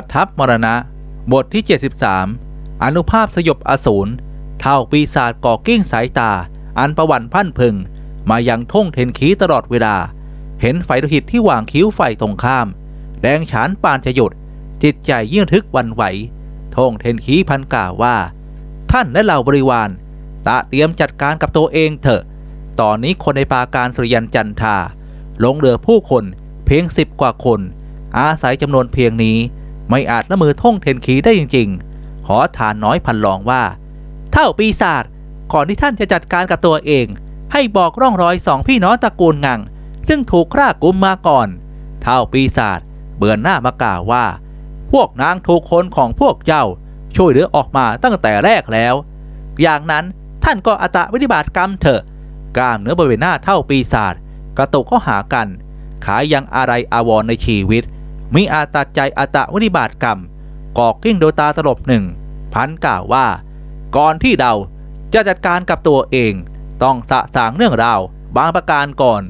ประทับมรณะ บทที่ 73 อนุภาพสยบอสูรเท่าปีศาจก่อกิ้งสายตา อันประวันพันพึง มายังท่งเทนขีตลอดเวลา เห็นไฟโลหิตที่วางคิ้วไฟตรงข้าม แดงฉานปานจะหยุดจิตใจยิ่งทึกวันไหวท่งเทนขีพันกล่าวว่า ท่านและเหล่าบริวารตะเตรียมจัดการกับตัวเองเถอะ ตอนนี้คนในปาการสุริยันจันทาลงเหลือผู้คนเพียงสิบกว่าคน อาศัยจำนวนเพียงนี้ ไม่อาจละมือท่งเทนขีได้จริง ๆ ขอฐานน้อยพันลองว่า เท่าปีศาจก่อนที่ท่านจะจัดการกับตัวเอง ให้บอกร่องรอยสองพี่น้องตระกูลงัง ซึ่งถูกฆ่ากุมมาก่อน เท่าปีศาจเบือนหน้ามากล่าวว่า พวกนางถูกคนของพวกเจ้า ช่วยเหลือออกมาตั้งแต่แรกแล้ว อย่างนั้นท่านก็อตวิธิบาตกรรมเถอะกล้ามเนื้อบริเวณหน้าเท่าปีศาจกระตุกเข้าหากัน ขายยังอะไรอาวรณ์ในชีวิต มิอาจตัดใจอัตวิธิบาตกรรมกอกกิ้งโดยตาตลบหนึ่งพันกล่าวว่า ก่อนที่เราจะจัดการกับตัวเอง ต้องสะสางเรื่องราวบางประการก่อน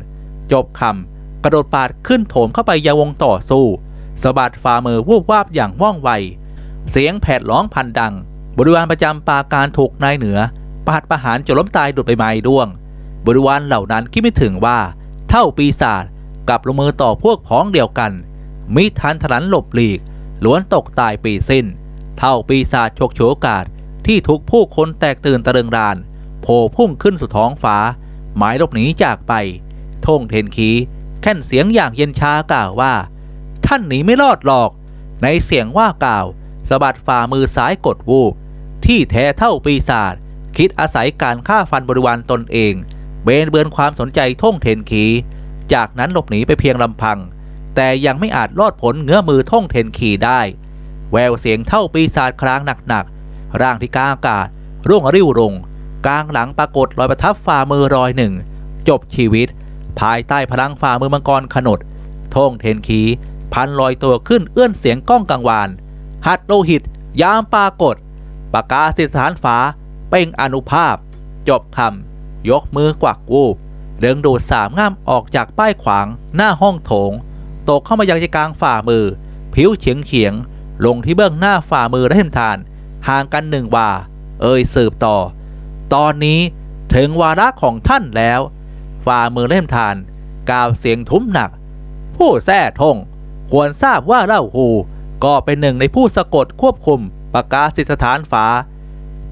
จบคำกระโดดปาดขึ้นโถมเข้าไปยังวงต่อสู้สะบัดฝ่ามือวูบวาบอย่างว่องไว เสียงแผดร้องพันดัง บริวารประจำปาการถูกนายเหนือปาดประหารจนล้มตายดุดไปไม้ด้วง บริวารเหล่านั้นคิดไม่ถึงว่า เท่าปีศาจกลับลงมือต่อพวกพ้องเดียวกัน มิทันถลันหลบหลีกล้วนตกตายปีสิ้น เท่าปีศาจฉกโฉกาสที่ทุกผู้คนแตกตื่นตะเริงรานโผล่พุ่งขึ้นสู่ท้องฟ้า หมายหลบหนีจากไปท่งเทนขีแค่นเสียงอย่างเย็นชากล่าวว่า ท่านหนีไม่รอดหรอก ในเสียงว่ากล่าวสะบัดฝ่ามือซ้ายกดวูบที่แท้เท่าปีศาจคิดอาศัยการฆ่าฟันบริวารตนเอง เบนเบือนความสนใจท่งเทนขี จากนั้นหลบหนีไปเพียงลำพัง แต่ยังไม่อาจรอดผลเงื้อมือท่องเทนขีได้ แววเสียงเท่าปีศาจครางหนักๆร่างที่กลางอากาศ ร่วงริ้วรงกลางหลังปรากฏรอยประทับฝ่ามือรอยหนึ่ง จบชีวิต ภายใต้พลังฝ่ามือมังกรขนดท่องเทนขีพันลอยตัวขึ้นเอื้อนเสียงก้องกังวาน หัดโลหิต ยามปรากฏปากกาสิทธานฟ้าเป่งอนุภาพ จบคำยกมือกวักวูบเดึงดูดสามง่ามออกจากป้ายขวางหน้าห้องโถง ตกเข้ามายังใจกลางฝ่ามือ ผิวเฉียงเฉียง ลงที่เบื้องหน้าฝ่ามือและเห็นทาน ห่างกันหนึ่งวา เอ่ยสืบต่อ ตอนนี้ถึงวาระของท่านแล้ว ฝ่ามือเล่มทาน กล่าวเสียงทุ้มหนัก ผู้แท้ทง ควรทราบว่าเล่าหู ก็เป็นหนึ่งในผู้สะกดควบคุมประกาศสิทธฐานฟ้า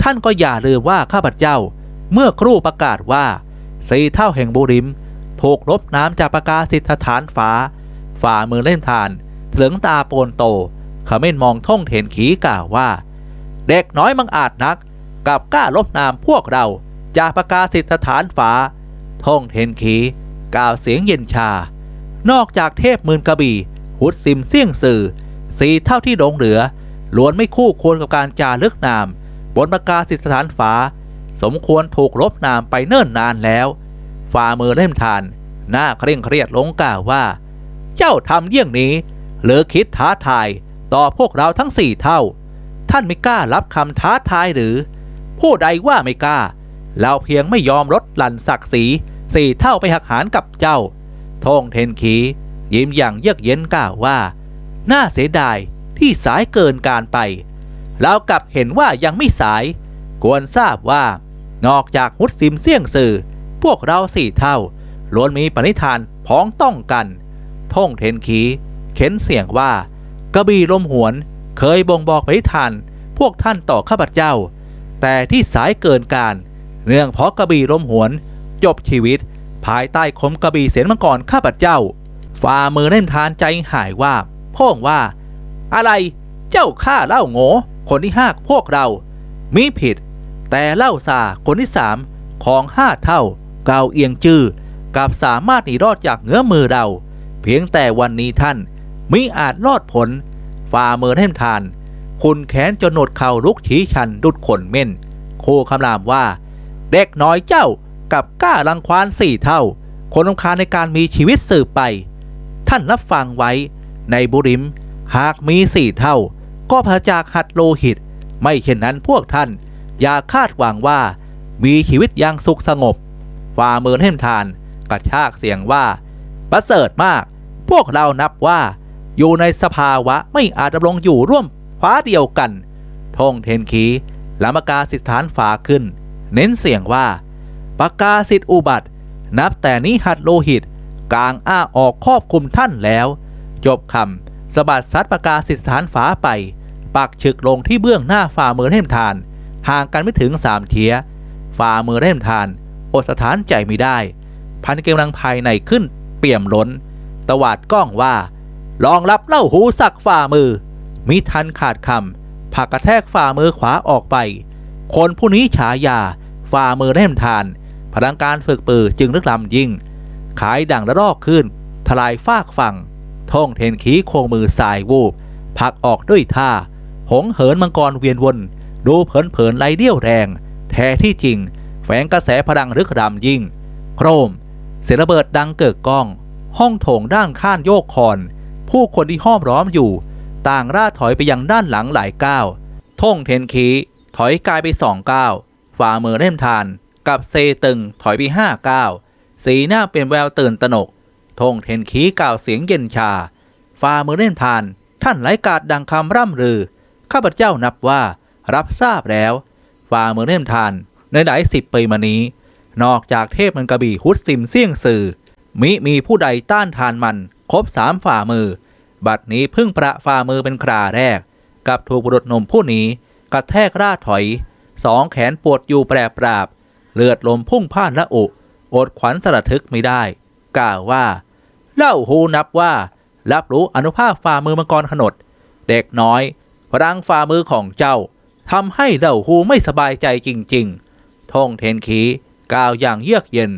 ท่านก็อย่าลืมว่าข้าพเจ้า เมื่อครู่ประกาศว่าสีเท่าแห่งบุริม ถูกลบน้ำจากประกาศสิทธฐานฟ้า ฝ่ามือเล่นทานเถลิงตาโปนโตขม้นมองท่องเห็นขีกล่าวว่า เด็กน้อยมังอาจนัก กับกล้าลบนามพวกเราจากประกาศสิทธฐานฟ้าท่องเห็นขีกล่าวเสียงเย็นชา นอกจากเทพมืนกระบี่หุดซิมเสี่ยงสื่อ สีเท่าที่หลงเหลือล้วนไม่คู่ควรกับการจารึกนาม บนประกาศสิทธฐานฟ้าสมควรถูกลบนามไปเนิ่นนานแล้ว ฝ่ามือเล่มทาน หน้าเคร่งเครียดลงกล่าวว่า เจ้าทำเยี่ยงนี้ หรือคิดท้าทายต่อพวกเราทั้งสี่เท่า ท่านไม่กล้ารับคำท้าทายหรือ ผู้ใดว่าไม่กล้า เราเพียงไม่ยอมลดหลั่นศักดิ์ศรีสี่เท่าไปหักหารกับเจ้าทงเทนขียิ้มอย่างเยือกเย็นกล่าวว่า น่าเสียดายที่สายเกินการไป เรากลับเห็นว่ายังไม่สาย ควรทราบว่า นอกจากฮุดซิมเสี่ยงสื่อ พวกเราสี่เท่าล้วนมีปณิธานพ้องต้องกัน ท่งเทนขีเข็นเสียงว่ากระบี่ลมหวน เคยบ่งบอกปณิธานพวกท่านต่อข้าพเจ้า แต่ที่สายเกินการ เนื่องเพราะกระบี่ลมหวน จบชีวิต ภายใต้คมกระบี่เสียนมังกรข้าพเจ้า ฝ่ามือเล่นทานใจหายว่าพ่องว่า อะไรเจ้าข้าเล่าโง่คนที่ห้าพวกเรา มีผิด แต่เล่าซาคนที่สามของห้าเท่า เกาเอียงจื้อกับสามารถหนีรอดจากเงื้อมือเรา เพียงแต่วันนี้ท่านมิอาจรอดผลฝ่ามือเล่นทาน คุณแขนจนหนดเข่าลุกชี้ชันดุดขนเม่น โคคำรามว่า เด็กน้อยเจ้ากับกล้ารังควานสี่เท่า คนลำคาในการมีชีวิตสืบไป ท่านรับฟังไว้ในบุริม หากมีสี่เท่า ก็พระจากหัดโลหิต ไม่เช่นนั้นพวกท่าน อย่าคาดหวังว่า มีชีวิตอย่างสุขสงบ ฝ่ามือเห็นทานกระชากเสียงว่า ประเสริฐมาก พวกเรานับว่าอยู่ในสภาวะไม่อาจดำรงอยู่ร่วมฟ้าเดียวกันทงเทนคีลำปากกาสิทธานฝาขึ้น เน้นเสียงว่าปากกาสิทธิอุบัติ นับแต่นี้หัดโลหิต กลางอ้าออกครอบคุมท่านแล้ว จบคำสะบัดซัดปากกาสิทธานฝาไป ปักฉึกลงที่เบื้องหน้าฝ่ามือเล่มทาน ห่างกันไม่ถึงสามเทียฝ่ามือเล่มทาน อดสถานใจไม่ได้ พันกำลังภายในขึ้น เปี่ยมล้น ตวาดกล้องว่า ลองรับเล่าหูสักฝ่ามือ มิทันขาดคำผักกระแทกฝ่ามือขวาออกไป คนผู้นี้ฉายา ฝ่ามือเล่มทาน พลังการฝึกปือจึงลึกลำยิ่ง ขายดังระลอกขึ้น ทลายฟากฝั่ง ท่องเทนขีโคงมือสายวูบผักออกด้วยท่า หงเหินมังกรเวียนวน ดูเผินเผินๆไรเดี่ยวแรง แท้ที่จริง แฝงกระแสพลังลึกรำยิ่ง โครม เสียงระเบิดดังเกิดก้อง ห้องโถงด้านข้านโยกคอน ผู้คนที่ห้อมล้อมอยู่ ต่างร่าถอยไปยังด้านหลังหลายก้าวท่งเทนคีถอยกายไปสองก้าวฝ่ามือเล่มทาน กับเซตึงถอยไปห้าก้าวสีหน้าเป็นแววตื่นตนกทงเทนคีกล่าวเสียงเย็นชาฝ่ามือเล่นผ่าน ท่านไหลกาดดังคำร่ำรือ ข้าพเจ้านับว่ารับทราบแล้ว ฝ่ามือเล่นทานในหลายสิบปีมานี้ นอกจากเทพมันกระบี่ฮุดซิมเสี่ยงสื่อมิมีผู้ใดต้านทานมัน ครบสามฝ่ามือ บัดนี้พึ่งประฝ่ามือเป็นคราแรก กับถูกบุรุษหนุ่มผู้นี้กระแทกร่าถอย สองแขนปวดอยู่แปรปราบ เลือดลมพุ่งพ่านละอุอดขวัญสระทึกไม่ได้ กล่าวว่า เล่าหูนับว่า รับรู้อนุภาพฝ่ามือมังกรขนด เด็กน้อยพลังฝ่ามือของเจ้าทำให้เล่าหูไม่สบายใจจริง ๆทงเทนขี กล่าวอย่างเยือกเย็น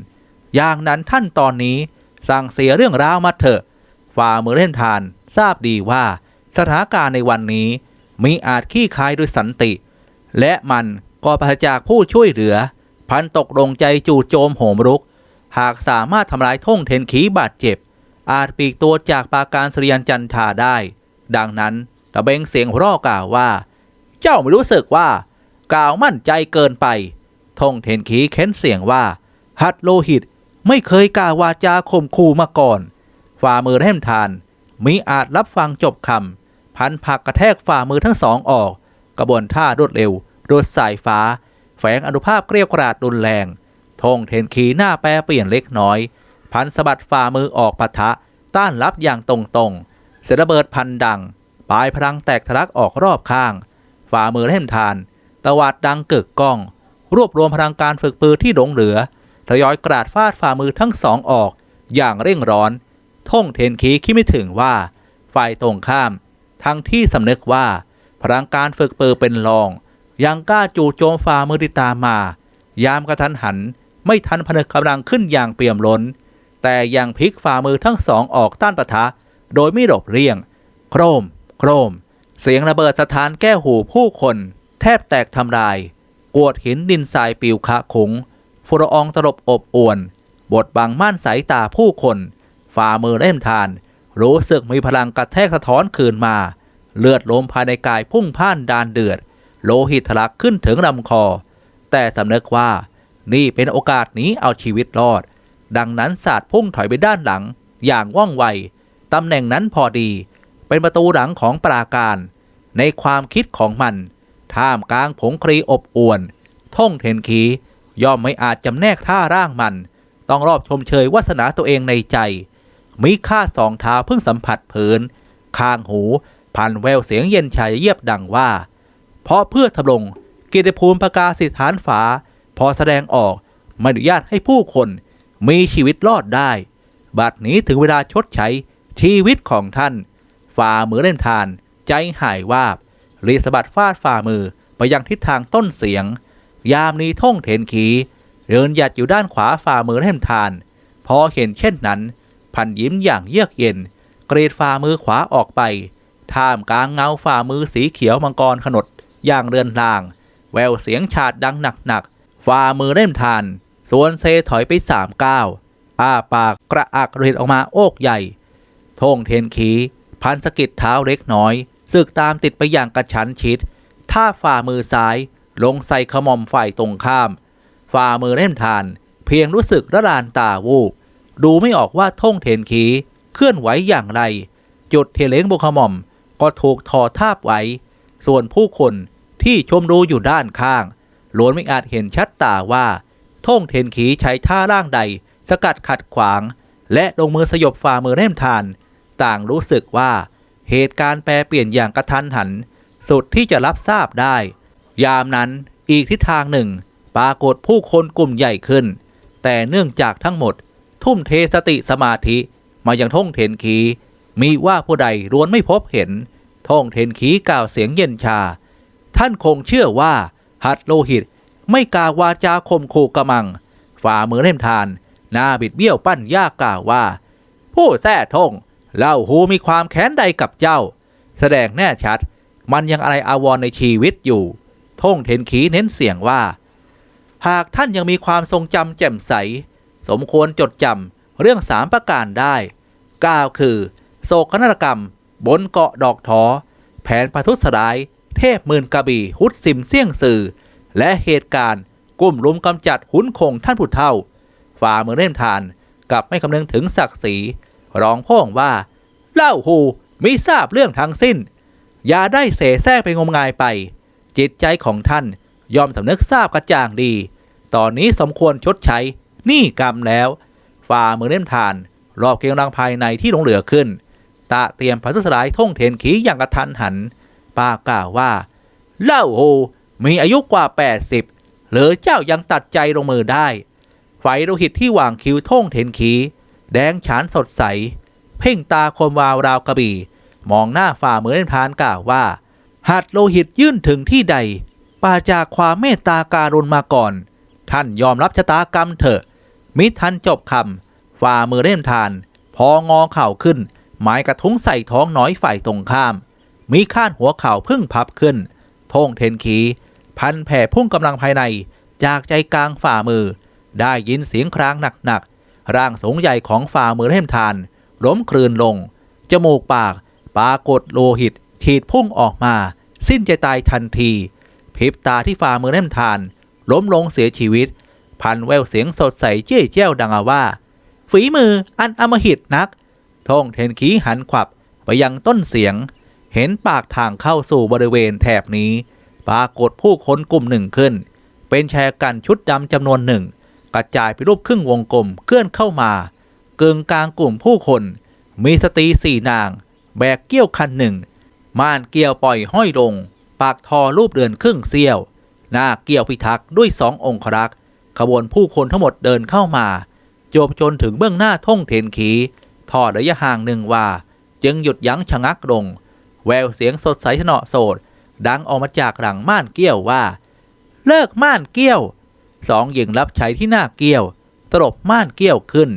อย่างนั้นท่านตอนนี้สั่งเสียเรื่องราวมาเถอะ ฝ่ามือเล่นทานทราบดีว่าสถานการณ์ในวันนี้มีอาจขี้คายโดยสันติ และมันก็ปราศจากผู้ช่วยเหลือ พันตกลงใจจู่โจมโหมรุก หากสามารถทำลายท่งเทนขีบาดเจ็บ อาจปีกตัวจากปาการสริยันจันทาได้ ดังนั้นตะเบงเสียงร่อกล่าวว่า เจ้าไม่รู้สึกว่ากล่าวมั่นใจเกินไป ท่งเทนขีเค้นเสียงว่า ฮัดโลหิตไม่เคยกล่าววาจาข่มขู่มาก่อน ฝ่ามือแห่มทานมิอาจรับฟังจบคำพันผักกระแทกฝ่ามือทั้งสองออก กระบวนท่ารวดเร็วรถสายฟ้า แฝงอนุภาพเกลียวกราดรุนแรงธงเทนขีหน้าแปรเปลี่ยนเล็กน้อย พันสะบัดฝ่ามือออกปะทะ ต้านรับอย่างตรงๆเสยระเบิดพันดัง ปลายพลังแตกทะลักออกรอบข้าง ฝ่ามือเล่มทาน ตวาดดังเกิกก้อง รวบรวมพลังการฝึกปืนที่หลงเหลือทยอยกราดฟาดฝ่ามือทั้งสองออก อย่างเร่งร้อน ท่งเทนคีคิดไม่ถึงว่า ฝ่ายตรงข้าม ทั้งที่สำนึกว่า พลังการฝึกปืนเป็นรอง ยังกล้าจู่โจมฝ่ามือติดตามมา ยามกระทันหันไม่ทันพนึกกำลังขึ้นอย่างเปี่ยมล้น แต่ยังพลิกฝ่ามือทั้งสองออกต้านปะทะ โดยไม่หลบเลี่ยง โครม โครม เสียงระเบิดสถานแก้หูผู้คน แทบแตกทำลาย กวดหินดินทรายปิวคะขุงฟุรอองตลบอบอวน บทบังม่านสายตาผู้คน ฝ่ามือเล่มทาน รู้สึกมีพลังกระแทกสะท้อนคืนมา เลือดลมภายในกายพุ่งพ่านดานเดือด โลหิตทะลักขึ้นถึงลำคอ แต่สำนึกว่านี่เป็นโอกาสหนี้เอาชีวิตรอด ดังนั้นศาสตร์พุ่งถอยไปด้านหลัง อย่างว่องไว ตำแหน่งนั้นพอดี เป็นประตูหลังของปราการ ในความคิดของมัน ท่ามกลางผงครีอบอวน ท่งเทนขีย่อมไม่อาจจำแนกท่าร่างมัน ต้องรอบชมเชยวาสนาตัวเองในใจ มีค่าสองเท้าเพิ่งสัมผัสผืนข้างหูพันแววเสียงเย็นชายเยียบดังว่า เพราะเพื่อทำลงกียรติภูมิประกาศสิทธานฝา พอแสดงออกไม่อนุญาตให้ผู้คน มีชีวิตรอดได้ บัดนี้ถึงเวลาชดใช้ชีวิตของท่าน ฝ่ามือเล่นทาน ใจหายวาบ รีสะบัดฟาดฝ่ามือไปยังทิศทางต้นเสียง ยามนี้ท่งเทนขีเดินหยัดอยู่ด้านขวาฝ่ามือเล่มทาน พอเห็นเช่นนั้น พันยิ้มอย่างเยือกเย็น กรีดฝ่ามือขวาออกไปท่ามกลางเงาฝ่ามือสีเขียวมังกรขนดอย่างเรือนราง แววเสียงฉาดดังหนักๆฝ่ามือเล่มทาน ส่วนเซถอยไปสามก้าวอ้าปากกระอักเรดออกมาโอกใหญ่ท่งเทนขีพันสกิดเท้าเล็กน้อย สึกตามติดไปอย่างกระชั้นชิด ท่าฝ่ามือซ้าย ลงใส่ขมอมฝ่ายตรงข้าม ฝ่ามือเล่มทาน เพียงรู้สึกระลานตาวูบดูไม่ออกว่าท่งเทนขีเคลื่อนไหวอย่างไร จุดเทเลงบุคมอม ก็ถูกทอทาบไว้ ส่วนผู้คนที่ชมดูอยู่ด้านข้างล้วนไม่อาจเห็นชัดตาว่า ท่งเทนขีใช้ท่าร่างใด สกัดขัดขวาง และลงมือสยบฝ่ามือเล่มทาน ต่างรู้สึกว่า เหตุการณ์แปรเปลี่ยนอย่างกระทันหัน สุดที่จะรับทราบได้ ยามนั้นอีกทิศทางหนึ่ง ปรากฏผู้คนกลุ่มใหญ่ขึ้น แต่เนื่องจากทั้งหมด ทุ่มเทสติสมาธิมายังท่งเทนขีมีว่าผู้ใดล้วนไม่พบเห็น ท่งเทนขีกล่าวเสียงเย็นชา ท่านคงเชื่อว่าหัดโลหิตไม่กาววาจาคมคูกระมัง ฝ่ามือเล่มทานหน้าบิดเบี้ยวปั้นยากกล่าวว่า ผู้แท้ท่ง เล่าหูมีความแค้นใดกับเจ้า แสดงแน่ชัด มันยังอะไรอาวรณ์ในชีวิตอยู่ท่งเทนขีเน้นเสียงว่า หากท่านยังมีความทรงจำแจ่มใส สมควรจดจำเรื่องสามประการได้กล่าวคือ โศกนาฏกรรม บนเกาะดอกทอ แผนประทุษร้าย เทพมื่นกระบี่ฮุดซิมเสี่ยงสื่อ และเหตุการณ์กลุ่มรุมกำจัดหุนคงท่านผู้เฒ่า ฝ่ามือเล่นทานกับไม่คำนึงถึงศักดิ์ศรี ร้องพ่องว่า เล่าหูมิทราบเรื่องทั้งสิ้น อย่าได้เสแสร้งไปงมงายไป จิตใจของท่านยอมสำนึกทราบกระจ่างดี ตอนนี้สมควรชดใช้หนี้กรรมแล้ว ฝ่ามือเล่มทาน รอบเกงรังภายในที่หลงเหลือขึ้น ตะเตรียมพัทุสลายท่งเทนขีอย่างกระทันหัน ป้ากล่าวว่า เล่าโหมีอายุกว่า 80 หรือเจ้ายังตัดใจลงมือได้ ไฟโลหิตที่วางคิ้วท่งเทนขี แดงฉานสดใส เพ่งตาคมวาวราวกระบี่ มองหน้าฝ่ามือเล่มทานกล่าวว่า หัดโลหิตยื่นถึงที่ใดปาจากความเมตตาการุณมาก่อน ท่านยอมรับชะตากรรมเถอะ มิทันจบคำฝ่ามือเล่มทาน พองอเข่าขึ้น หมายกระทุ้งใส่ท้องน้อยฝ่ายตรงข้าม มีข้านหัวเข่าพึ่งพับขึ้นทงเทนขี พันแผ่พุ่งกำลังภายใน จากใจกลางฝ่ามือ ได้ยินเสียงครางหนัก ร่างสูงใหญ่ของฝ่ามือเล่มทานล้มคลืนลง จมูกปากปรากฏโลหิต ถีดพุ่งออกมา สิ้นใจตายทันทีพริบตาที่ฝ่ามือเล่มทาน ล้มลงเสียชีวิต พันแววเสียงสดใสเจี้ยเจ้าดังว่า ฝีมืออันอำมหิตนักท่องเทนขีหันขวับไปยังต้นเสียง เห็นปากทางเข้าสู่บริเวณแถบนี้ ปรากฏผู้คนกลุ่มหนึ่งขึ้น เป็นชายกันชุดดำจำนวนหนึ่ง กระจายไปรูปครึ่งวงกลมเคลื่อนเข้ามา เกิงกลางกลุ่มผู้คน มีสตรีสี่นาง แบกเกี้ยวคันหนึ่ง ม่านเกี่ยวปล่อยห้อยลง ปากทอรูปเดือนครึ่งเสี้ยว หน้าเกี่ยวพิทักษ์ด้วยสององครักษ์ขบวนผู้คนทั้งหมดเดินเข้ามา จบจนถึงเบื้องหน้าท่งเทนขีทอดระยะห่างหนึ่งว่า จึงหยุดยั้งชะงักลง แววเสียงสดใสสนอโสดดังออกมาจากหลังม่านเกี้ยวว่า เลิกม่านเกี้ยว สองหญิงรับใช้ที่หน้าเกี้ยว ตลบม่านเกี้ยวขึ้น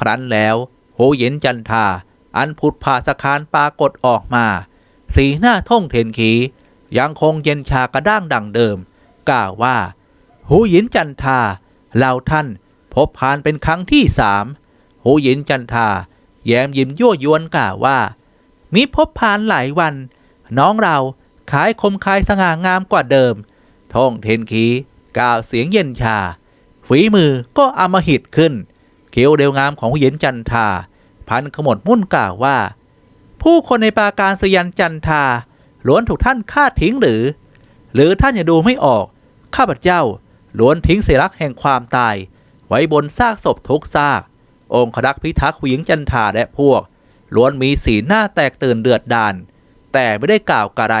ครั้นแล้วโหเย็นจันทา อันผุดผ่าสะคานปรากฏออกมา สีหน้าท่งเทนขี ยังคงเย็นชากระด้างดังเดิม กล่าวว่าหูหยินจันทาเหล่าท่านพบพานเป็นครั้งที่สามหูหยินจันทา แย้มยิ้มยั่วยวนกล่าวว่ามีพบพานหลายวัน น้องเราขายคมคายสง่างามกว่าเดิม ท่องเทนขี กล่าวเสียงเย็นชา ฝีมือก็อมหิตขึ้น เขียวเดียวงามของหูหยินจันทา พันขมวดมุ่นกล่าวว่า ผู้คนในปาการสยันจันทาล้วนถูกท่านฆ่าทิ้งหรือ หรือท่านอย่าดูไม่ออก ข้าพเจ้าล้วนทิ้งเสลักแห่งความตาย ไว้บนซากศพทุกซาก องครักษ์พิทักษ์หญิงจันทาและพวกล้วนมีสีหน้าแตกตื่นเดือดดาน แต่ไม่ได้กล่าวกระไร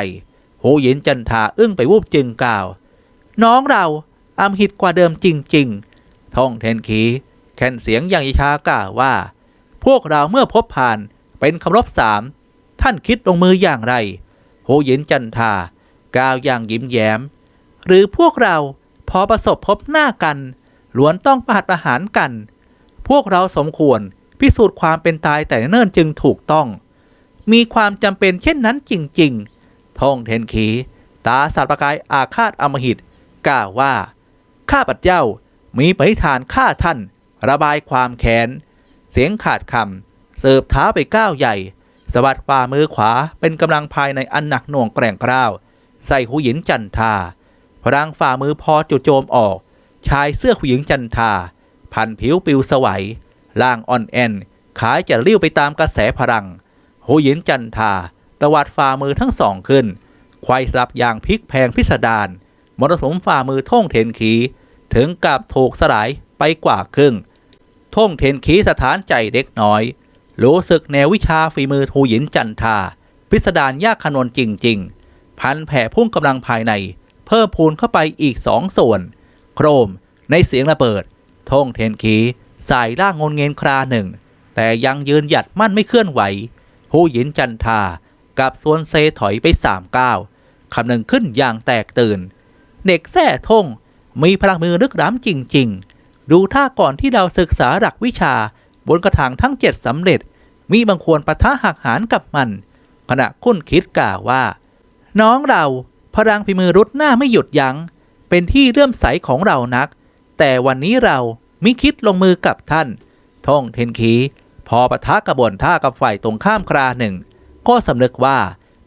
หูหยินจันทาอึ้งไปวูบจึงกล่าว น้องเราอำหิตกว่าเดิมจริงๆ ท่องเทนขีแค่นเสียงอย่างอิชากล่าวว่า พวกเราเมื่อพบผ่านเป็นคำรบสามท่านคิดลงมืออย่างไรโหยินจันทากล่าวอย่างยิ้มแย้ม หรือพวกเราพอประสบพบหน้ากันล้วนต้องประหัตประหารกัน พวกเราสมควรพิสูจน์ความเป็นตายแต่เนิ่นจึงถูกต้อง มีความจำเป็นเช่นนั้นจริงๆท่องเทนขีตาสัตว์ประกายอาฆาตอำมหิต กล่าวว่า ข้าพเจ้ามีปณิธานฆ่าท่าน ระบายความแค้น เสียงขาดคำเสิบเท้าไปก้าวใหญ่สะบัดฝ่ามือขวาเป็นกำลังภายในอันหนักหน่วงแกร่งกร้าว ใส่หูหญิงจันทาพลังฝ่ามือพอจุโจมออก ชายเสื้อผู้หญิงจันทา พันผิวปิวสวัยล่างอ่อนแอนขายจะเลี้ยวไปตามกระแสพลังหูหยินจันทาตวัดฝ่ามือทั้งสองขึ้น ควายสลับอย่างพลิกแพงพิสดาร มรสมฝ่ามือท่งเทนขีถึงกับถูกสลายไปกว่าครึ่ง ท่งเทนขีสถานใจเล็กน้อย รู้สึกแนววิชาฝีมือทูหยินจันทา พิสดารยากขนวนจริง ๆ พันแผ่พุ่งกำลังภายใน เพิ่มพูนเข้าไปอีกสองส่วน โครมในเสียงระเบิด ท่งเทนขีสายร่างงนเงินคราหนึ่ง แต่ยังยืนหยัดมั่นไม่เคลื่อนไหวผู้หญินจันทากับส่วนเซถอยไปสามก้าวคำหนึ่งขึ้นอย่างแตกตื่น เด็กแท้ทงมีพลังมือลึกล้ำจริง ๆ ดูท่าก่อนที่เราศึกษาหลักวิชา บนกระถางทั้งเจ็ดสำเร็จ มีบางควรปะทะหักหานกับมัน ขณะคุ้นคิดกล่าวว่า น้องเราพลังพิมือรุดหน้าไม่หยุดยัง้ง เป็นที่เลื่มใสของเรานัก แต่วันนี้เรามิคิดลงมือกับท่าน ท่องเทนขีพอปะทะกระบวนท่ากับฝ่ายตรงข้ามคราหนึ่ง ก็สำนึกว่า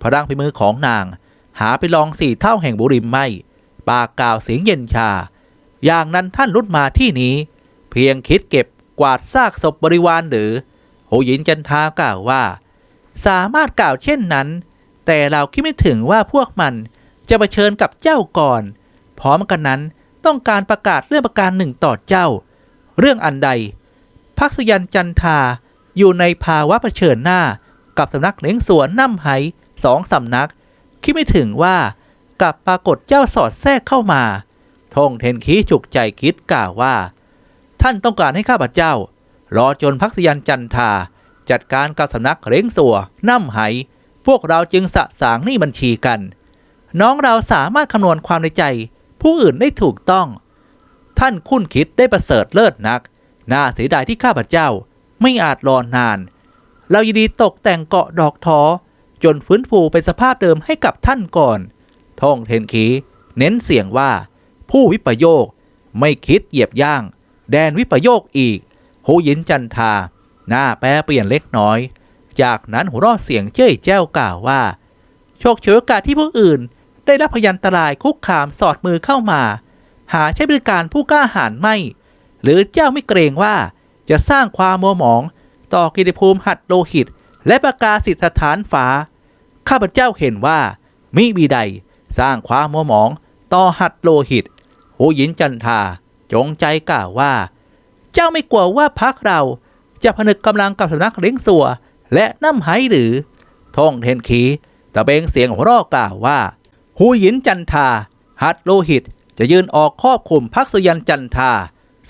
พลังพิมือของนาง หาไปลองสี่เท่าแห่งบุริมไม่ ปากกล่าวเสียงเย็นชา อย่างนั้นท่านรุดมาที่นี้ เพียงคิดเก็บกวาดซากศพบริวารหรือโหยินจันทากล่าวว่า สามารถกล่าวเช่นนั้น แต่เราคิดไม่ถึงว่าพวกมันจะเผชิญกับเจ้าก่อน พร้อมกันนั้นต้องการประกาศเรื่องประการหนึ่งต่อเจ้า เรื่องอันใดพักสยันจันทาอยู่ในภาวะเผชิญหน้า กับสำนักเล้งสวนน้ำไหสองสำนัก คิดไม่ถึงว่า กับปรากฏเจ้าสอดแทรกเข้ามาทงเทนคีจุกใจคิดกล่าวว่า ท่านต้องการให้ข้าพเจ้า รอจนพักสยันจันทา จัดการกับสำนักเล้งสัวน้ำไห พวกเราจึงสะสางหนี้บัญชีกัน น้องเราสามารถคำนวณความในใจ ผู้อื่นได้ถูกต้อง ท่านคุ้นคิดได้ประเสริฐเลิศนัก น่าเสียดายที่ข้าพเจ้า ไม่อาจรอนาน เรายินดีตกแต่งเกาะดอกท้อจนฟื้นฟูเป็นสภาพเดิมให้กับท่านก่อน ท่องเทนขีเน้นเสียงว่า ผู้วิปโยคไม่คิดเหยียบย่าง แดนวิปโยคอีกหูยินจันทา หน้าแปรเปลี่ยนเล็กน้อย จากนั้นหัวเราะเสียงเจ้ยแจ้วกล่าวว่า โชคเฉวยโอกาสที่ผู้อื่น ได้รับพยันตรายคุกคามสอดมือเข้ามา หาใช้บริการผู้กล้าหาญไม่ หรือเจ้าไม่เกรงว่าจะสร้างความมัวหมอง ต่อกิติภูมิหัดโลหิต และประกาศสิทธิสถานฟ้าข้าพเจ้าเห็นว่ามิมีใด สร้างความมัวหมองต่อหัดโลหิตหูหยินจันทาจงใจกล่าวว่า เจ้าไม่กลัวว่าพักเราจะผนึกกำลังกับสำนักเล้งสัว และน้ำไหหรือท่องเทนขีตะเบงเสียงหัวเรอกล่าวว่าหูหยินจันทาหัดโลหิตจะยืนออกครอบคุมพักสยันจันทา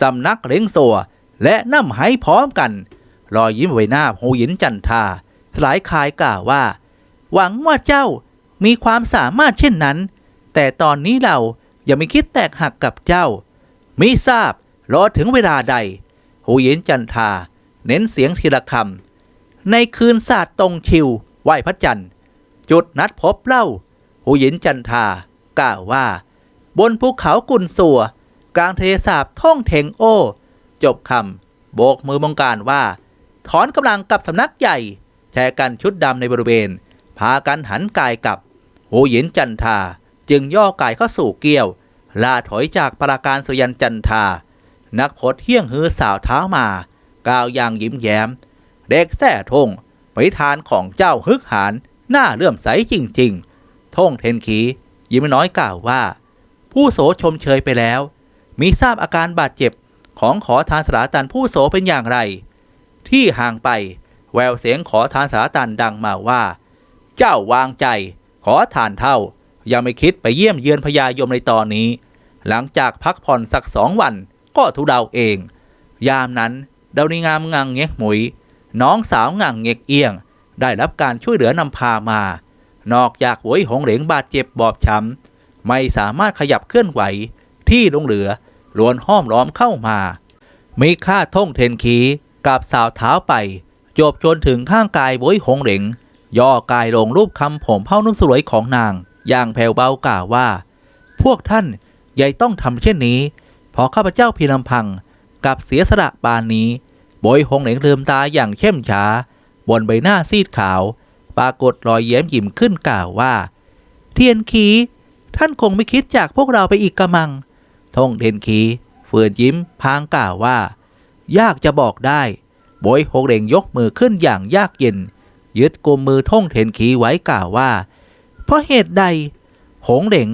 สำนักเล้งสัว และน้ำไหพร้อมกันรอยยิ้มใบหน้าหูหยินจันทาสลายคายกล่าวว่า หวังว่าเจ้า มีความสามารถเช่นนั้น แต่ตอนนี้เรายังไม่คิดแตกหักกับเจ้า มิทราบรอถึงเวลาใด หูหยินจันทา เน้นเสียงทีละคำในคืนศาสตร์ตรงชิวไหวพระจันทร์ จุดนัดพบเล่า หูหยินจันทากล่าวว่า บนภูเขากุนสัว กลางทะเลสาบท่องเทงโอ จบคำโบกมือบงการว่า ถอนกำลังกับสำนักใหญ่แชร์กันชุดดำในบริเวณ พากันหันกายกลับ หูหยินจันทาจึงย่อกายเข้าสู่เกี้ยว ลาถอยจากปราการสยันจันทา นักพจน์เที่ยงฮือสาวเท้ามา กล่าวอย่างยิ้มแย้ม เด็กแท้ทงไปทานของเจ้าฮึกหานหน้าเลื่อมใสจริงๆท่งเทนขียิ้มน้อยกล่าวว่า ผู้โสชมเชยไปแล้ว มีทราบอาการบาดเจ็บของขอทานสาตันผู้โสเป็นอย่างไร ที่ห่างไป แววเสียงขอทานสาตันดังมาว่า เจ้าวางใจ ขอทานเท่า ยังไม่คิดไปเยี่ยมเยือนพญายมในตอนนี้ หลังจากพักผ่อนสักสองวันก็ทุเดาเอง ยามนั้นเดานิงามงังเง็กหมุย น้องสาวงังเงกเอียง ได้รับการช่วยเหลือนำพามา นอกจากหวยหงเหลงบาดเจ็บบอบช้ำไม่สามารถขยับเคลื่อนไหว ที่ลงเหลือล้วนห้อมล้อมเข้ามา มีค่าท่งเทนขีกับสาวเท้าไป จบจนถึงข้างกายบวยหงเหลง ย่อกายลงรูปคำผมเผ้านุ่มสวยของนาง อย่างแผ่วเบากล่าวว่า พวกท่านใหญ่ต้องทำเช่นนี้พอข้าพเจ้าพีลำพังกับเสียสละปานนี้บอยหงเหลงลืมตาอย่างเข้มช้าบนใบหน้าซีดขาว ปรากฏรอยแย้มยิ้มขึ้นกล่าวว่า เทียนขีท่านคงไม่คิดจากพวกเราไปอีกกระมังทงเทียนขีเฟื่อนยิ้มพางกล่าวว่า ยากจะบอกได้บอยหงเหลงยกมือขึ้นอย่างยากเย็น ยึดกุมมือท่งเทนขีไว้กล่าวว่า เพราะเหตุใด หงเหลง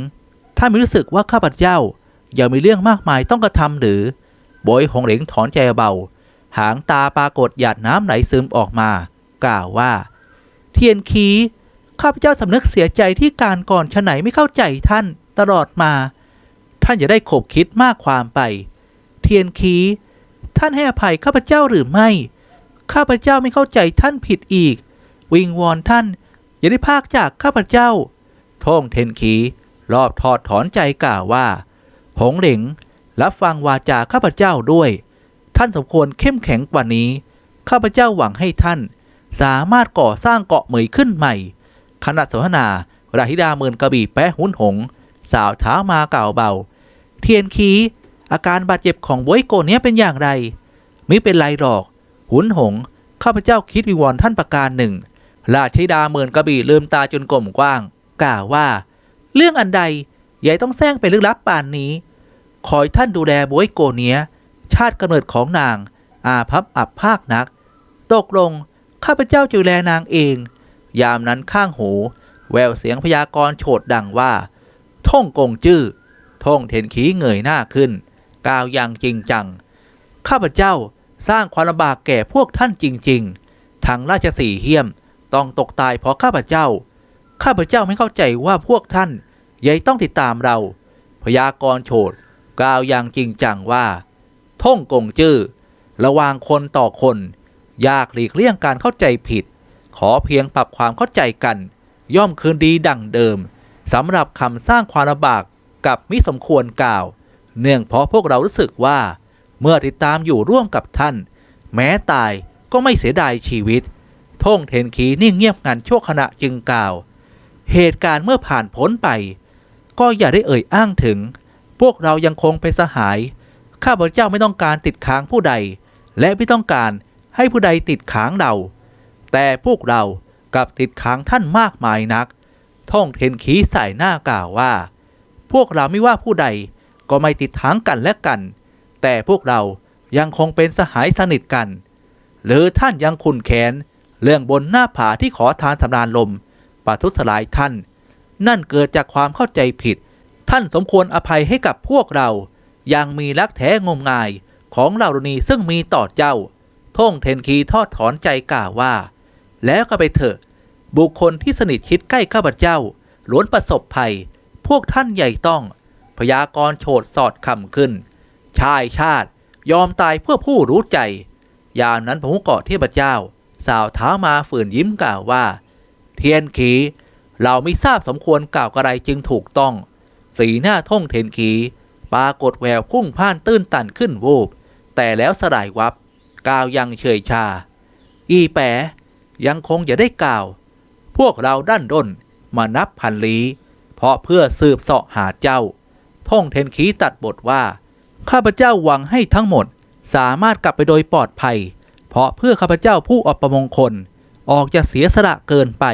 ถ้าไม่รู้สึกว่าข้าพเจ้ายังมีเรื่องมากมายต้องกระทำหรือโบยหงเหลงถอนใจเบา หางตาปรากฏหยาดน้ำไหลซึมออกมา กล่าวว่า เทียนขีข้าพเจ้าสำนึกเสียใจที่การก่อนฉไหนไม่เข้าใจท่านตลอดมา ท่านอย่าได้ขบคิดมากความไป เทียนขีท่านให้อภัยข้าพเจ้าหรือไม่ ข้าพเจ้าไม่เข้าใจท่านผิดอีก วิงวอนท่าน อย่าได้พากจากข้าพเจ้า ท่งเทนขีรอบทอดถอนใจกล่าวว่า หงเหลงรับฟังวาจาข้าพเจ้าด้วย ท่านสมควรเข้มแข็งกว่านี้ ข้าพเจ้าหวังให้ท่าน สามารถก่อสร้างเกาะเหมยขึ้นใหม่ ขณะสนทนาราฮิดาเมินกระบี่แปะหุนหง สาวเท้ามากล่าวเบา เทียนขีอาการบาดเจ็บของบวยโกเนี้ยเป็นอย่างไร ไมิเป็นไรหรอก หุนหง ข้าพเจ้าคิดวิงวอนท่านประการหนึ่ง ราชธิดาเมินกระบี่ลืมตาจนกลมกว้าง กล่าวว่า เรื่องอันใดยายต้องแซงไปลึกลับป่านนี้คอยท่านดูแลบวยโกเนีย ชาติกำเนิดของนาง อาพับอับภาคนัก ตกลง ข้าพเจ้าจะดูแลนางเอง ยามนั้นข้างหู แววเสียงพยากรณ์โฉดดังว่า ท่องกงจื้อ ท่องเทนขีเงยหน้าขึ้น กล่าวอย่างจริงจัง ข้าพเจ้าสร้างความลำบากแก่พวกท่านจริง ๆทางราชสีห์เฮียม ต้องตกตายเพราะข้าพเจ้า ข้าพเจ้าไม่เข้าใจว่าพวกท่านยัยต้องติดตามเรา พยากรณ์โฉดกล่าวอย่างจริงจังว่า ท่งกงจื้อระวางคนต่อคน ยากหลีกเลี่ยงการเข้าใจผิด ขอเพียงปรับความเข้าใจกัน ย่อมคืนดีดั่งเดิมสำหรับคำสร้างความลำบากกับมิสมควรกล่าว เนื่องเพราะพวกเรารู้สึกว่า เมื่อติดตามอยู่ร่วมกับท่าน แม้ตายก็ไม่เสียดายชีวิต ท่งเทนขีนิ่งเงียบงันชั่วขณะจึงกล่าว เหตุการณ์เมื่อผ่านพ้นไป ก็อย่าได้เอ่ยอ้างถึง พวกเรายังคงเป็นสหาย ข้าพเจ้าไม่ต้องการติดค้างผู้ใด และไม่ต้องการให้ผู้ใดติดค้างเรา แต่พวกเรากับติดค้างท่านมากมายนัก ท่องเทนขีใส่หน้ากล่าวว่า พวกเราไม่ว่าผู้ใดก็ไม่ติดค้างกันและกัน แต่พวกเรายังคงเป็นสหายสนิทกัน หรือท่านยังคุนแค้น เรื่องบนหน้าผาที่ขอทานสำราญลมปะทุสลายท่าน นั่นเกิดจากความเข้าใจผิด ท่านสมควรอภัยให้กับพวกเรา ยังมีรักแท้งมงายของเหล่าดนีซึ่งมีต่อเจ้า ท่งเทนคีทอดถอนใจกล่าวว่า แล้วก็ไปเถอะ บุคคลที่สนิทชิดใกล้ข้าพเจ้าล้วนประสบภัย พวกท่านใหญ่ต้อง พยากรณ์โฉดสอดคำขึ้น ชายชาติยอมตายเพื่อผู้รู้ใจ ยามนั้นพระมุเกาะเทพเจ้า สาวเท้ามาฝืนยิ้มกล่าวว่า เทียนขีเราไม่ทราบสมควรกล่าวกระไรจึงถูกต้อง สีหน้าท่งเทนขีปรากฏแววพุ่งพ่านตื้นตันขึ้นวูบ แต่แล้วสลายวับกล่าวยังเฉยชา อีแปะยังคงอย่าได้กล่าว พวกเราด้านด้นมานับพันลี้เพราะเพื่อสืบเสาะหาเจ้า ท่งเทนขีตัดบทว่า ข้าพเจ้าหวังให้ทั้งหมดสามารถกลับไปโดยปลอดภัย เพราะเพื่อข้าพเจ้าผู้อัปมงคล ออกจะเสียสละเกินไป